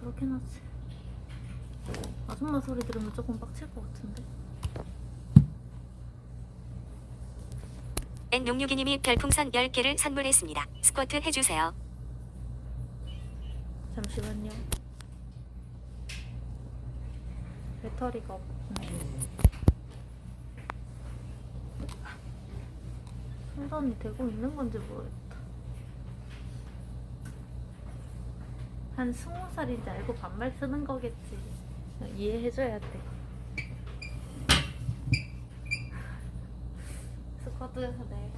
그렇긴 하지. 아줌마 소리 들으면 조금 빡칠 것 같은데. N662님이 별풍선 10개를 선물했습니다. 스쿼트 해주세요. 잠시만요. 배터리가 없네. 충전이 되고 있는 건지 모르겠다. 한 스무 살인지 알고 반말 쓰는 거겠지. 이해해줘야 돼. 스쿼드 네.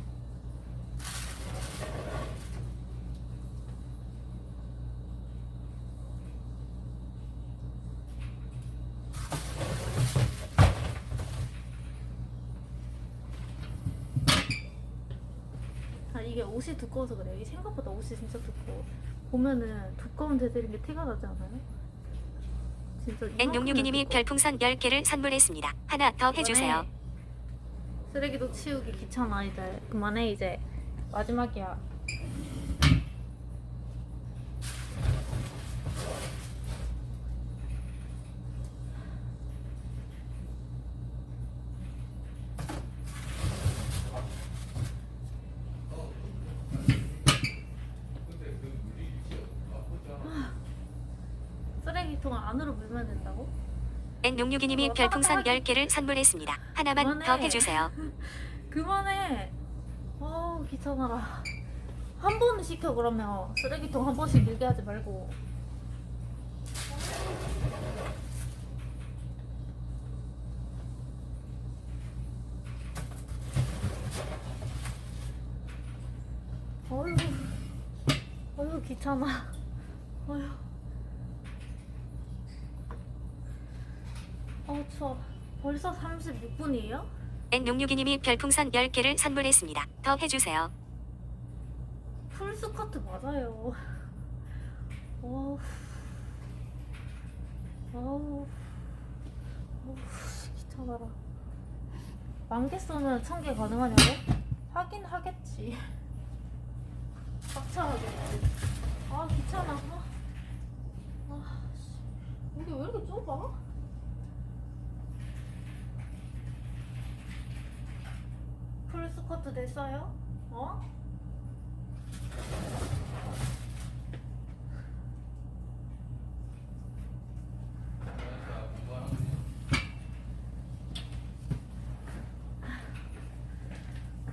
아 이게 옷이 두꺼워서 그래요. 생각보다 옷이 진짜 두꺼워. 보면은 두꺼운 재질인 게 티가 나지 않아요? 진짜 이만큼은 N662님이 두꺼워. 별풍선 10개를 선물했습니다. 하나 더 해주세요. 그만해. 쓰레기도 치우기 귀찮아 이제 그만해 이제 마지막이야. 쓰레기통 물면 된다고? N662님이 별풍선 10개를 선물했습니다. 하나만 더 그만해. 해주세요. 그만해. 아우 귀찮아라. 한 번은 시켜 그러면 쓰레기통 한 번씩 밀게 하지 말고. 어휴, 어휴 귀찮아. 어휴. 어 추워. 벌써 36분이에요? N662님이 별풍선 10개를 선물했습니다. 더 해주세요. 풀스커트 맞아요. 어우. 어우. 어우, 귀찮아라. 만개 쏘면 천 개 가능하냐고? 하긴 하겠지. 빡쳐하겠지. 아, 귀찮아. 아, 아, 씨. 이게 왜 이렇게 좁아? 풀스커트 됐어요? 어?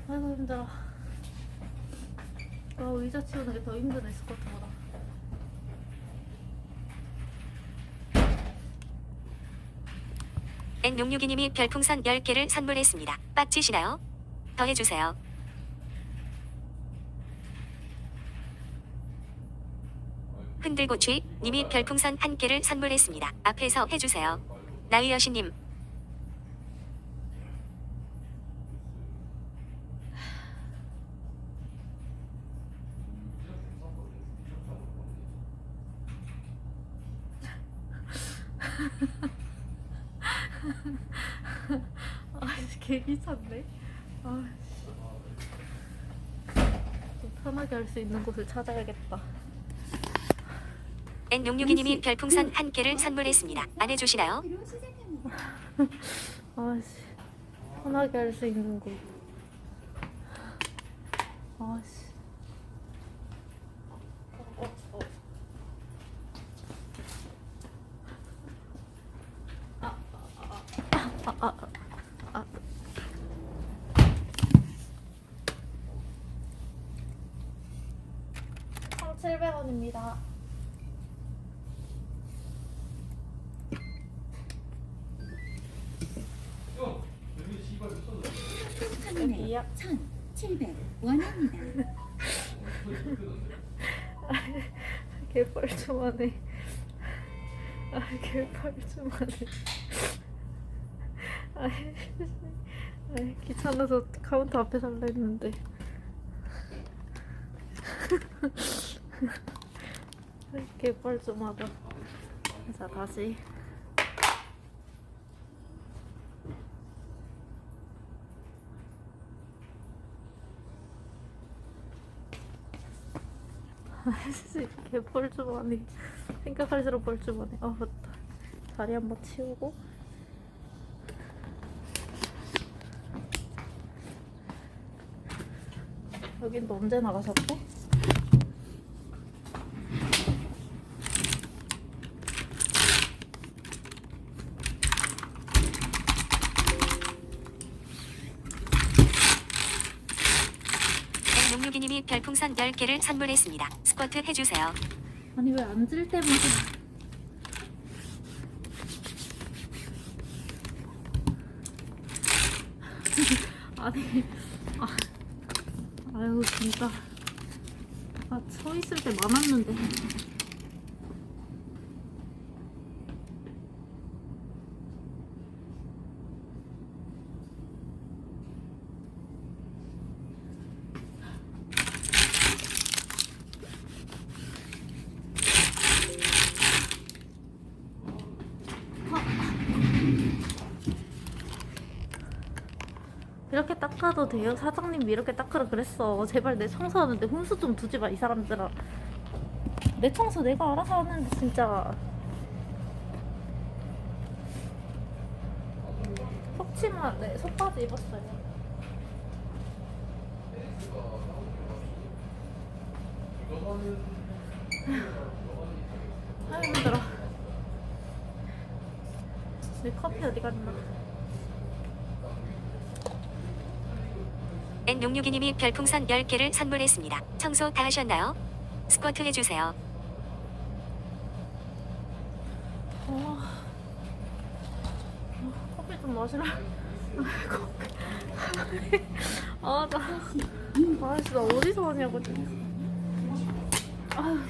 아이고 힘들어. 아 의자 치우는 게 더 힘드네 스쿼트보다. N662님이 별풍선 10개를 선물했습니다. 빡치시나요? 더 해주세요. 흔들고취 님이 별풍선 1개를 선물했습니다. 앞에서 해주세요. 나의 여신님 아개 귀찮네. 아. 좀 편하게 할 수 있는 곳을 찾아야겠다. N662님이 별풍선 1개를 선물했습니다. 안 해주시나요? 아씨 편하게 할 수 있는 곳. 아씨. 어, 어. 아, 아, 아, 아, 아. 천칠백 원입니다. 여기요. 1,700원입니다. 개뻘쭘하네. 아, 개뻘쭘하네. 아, 아, 귀찮아서 카운터 앞에 살라 했는데. 개뻘쭘하다. 자, 다시. 개 뻘쭘하네. 생각할수록 뻘쭘하네. 아 맞다. 다리 한번 치우고. 여긴 또 언제 나가셨대? N66이님이 별풍선 10개를 선물했습니다. 스쿼트 해주세요. 아니 왜 앉을 때마다 아니 아 아유 진짜 아서 있을 때 많았는데 이렇게 닦아도 돼요? 사장님이 이렇게 닦으라 그랬어. 제발 내 청소하는데 훈수 좀 두지 마 이 사람들아. 내 청소 내가 알아서 하는데 진짜. 속치마 네 속바지 입었어요. 아유 힘들어. 내 커피 어디 갔나 N66이님이 별풍선 10개를 선물했습니다. 청소 다 하셨나요? 스쿼트 해주세요. 어, 어, 커피 좀 마시라. 아, 나. 아, 진짜 어디서 하냐고. 아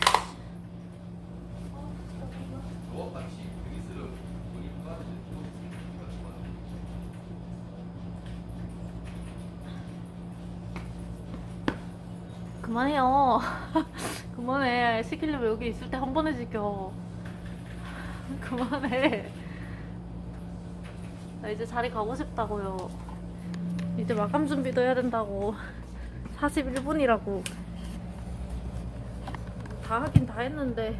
그만해요. 그만해. 시키려면 여기 있을 때 한 번에 시켜. 그만해. 나 이제 자리 가고 싶다고요. 이제 마감 준비도 해야 된다고. 41분이라고. 다 하긴 다 했는데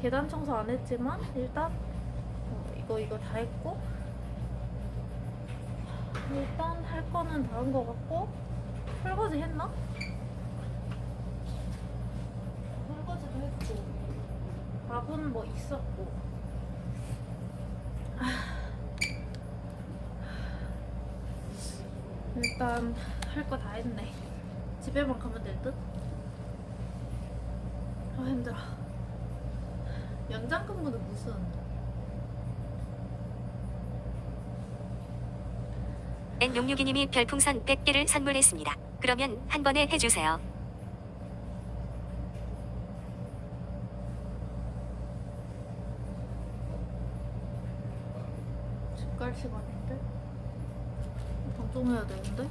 계단 청소 안 했지만 일단 어, 이거 이거 다 했고 일단 할 거는 다 한 거 같고 설거지 했나? 설거지도 했고 밥은 뭐 있었고 일단 할 거 다 했네. 집에만 가면 될 듯? 아 힘들어. 연장 근무는 무슨? N66이님이 별풍선 100개를 선물했습니다. 그러면 한 번에 해주세요. 집갈 시간인데? 방송해야 되는데?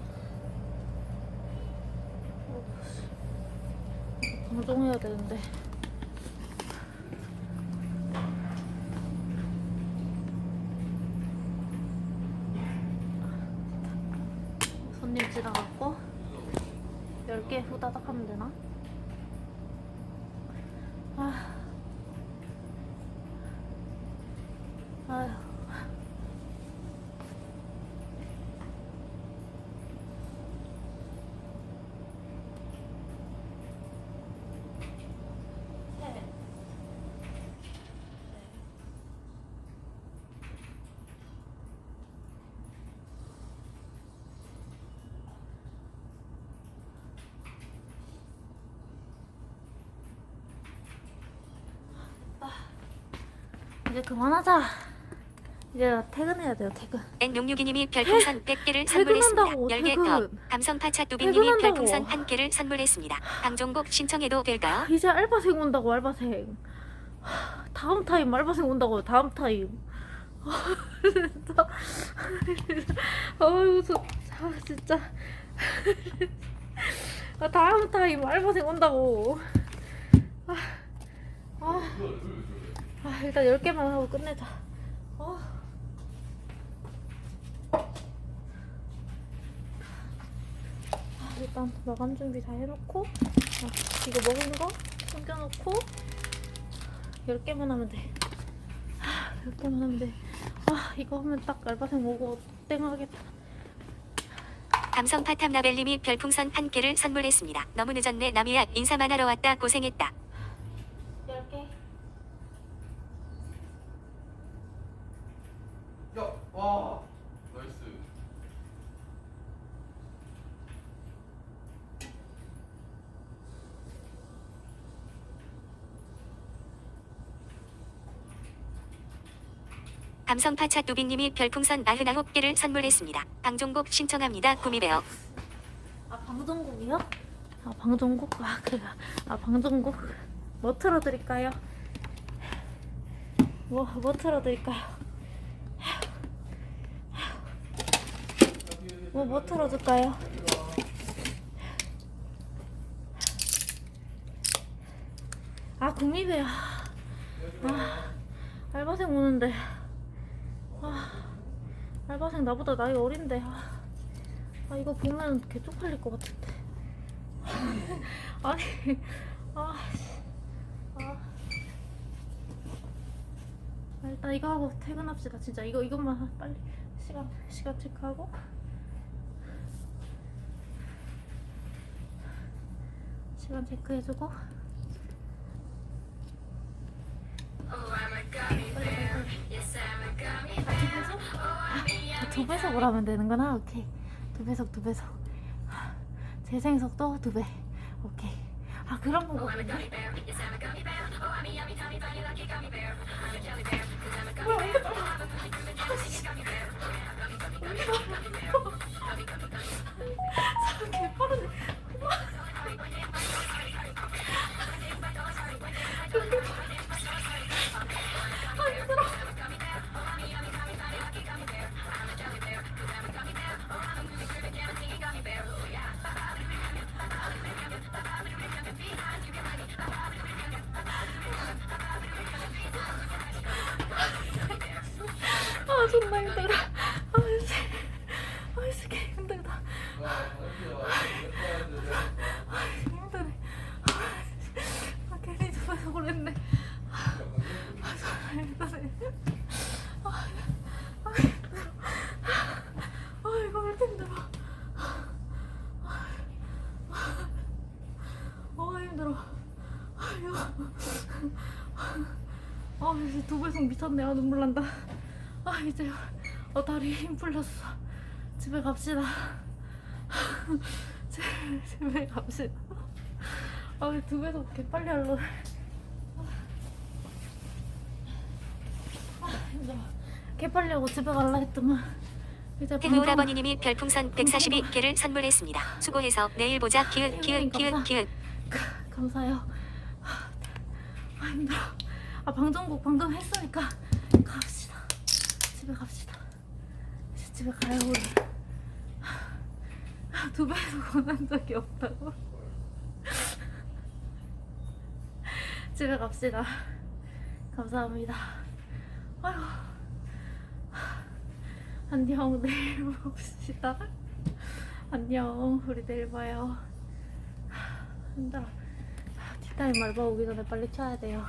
방송해야 되는데. 손님 지나갔고 10개 후다닥 하면 되나? 아. 아휴. 이제 그만하자. 이제 나 퇴근해야 돼요, 퇴근. N66이님이 별풍선 100개를 선물했습니다. 퇴근한다고, 10개 더. 퇴근. 감성 파차 두비님이 퇴근한다고. 별풍선 1개를 선물했습니다. 방종곡 신청해도 될까요? 이제 알바생 온다고, 알바생. 하, 다음 타임 알바생 온다고, 다음 타임. 아, 진짜. 아유, 저, 아, 진짜. 아, 다음 타임 알바생 온다고. 아, 아, 아 일단 10개만 하고 끝내자. 아. 아, 일단 마감 준비 다 해놓고 아, 이거 먹은 거 숨겨놓고 10개만 하면 돼. 아, 10개만 하면 돼. 아, 이거 하면 딱 알바생 오고 땡하겠다. 감성 파탐 라벨님이 별풍선 한 개를 선물했습니다. 너무 늦었네 남이야 인사만 하러 왔다 고생했다. 10개. 야, 와, 나이스. 감성 파차 두빈님이 별풍선 99개를 선물했습니다. 방종곡 신청합니다. 구미배어. 아, 방송국이요? 아, 방송국? 아, 그래요. 아, 방송국. 뭐 틀어드릴까요? 뭐, 뭐 틀어드릴까요? 뭐, 뭐 틀어줄까요? 아, 구미배야. 아, 알바생 오는데. 아, 알바생 나보다 나이 어린데. 아, 아 이거 보면 개 쪽팔릴 것 같은데. 아니, 아, 씨. 아. 아, 일단 이거 하고 퇴근합시다. 진짜 이거 이것만 하- 빨리 시간 시간 체크하고. 시간 체크해주고. 아, 두 배속? 아, 두 배속으로 하면 되는구나. 오케이. 두 배속, 두 배속. 아, 재생 속도 두 배. 오케이. 아 그런 거거든요. 사람 개빠르네. 아. 아, 아. 아 이거 왜 이렇게 힘들어. 아 힘들어. 아 이거. 아 이제 두 배속 미쳤네. 아 눈물 난다. 아 이제 어 다리 힘 풀렸어. 집에 갑시다. 집에, 갑시다. 아두 배속 개 빨리 할러. 아 힘들어. 개 빨리 하고 집에 갈라 했더만 이제 방송- 태그 오라버니님이 별풍선 142개를 선물했습니다. 수고해서 내일 보자. 기은 기은 기은 기은. 감사해요. 아 힘들어. 아 방송국 방금 했으니까 갑시다. 집에 갑시다. 이제 집에 가요 우리. 아, 두 배속 원한 적이 없다고. 집에 갑시다. 감사합니다. 아유. 안녕 내일 봅시다. 안녕 우리 내일 봐요. 힘들어. 뒷타임 알바 오기 전에 빨리 쳐야 돼요.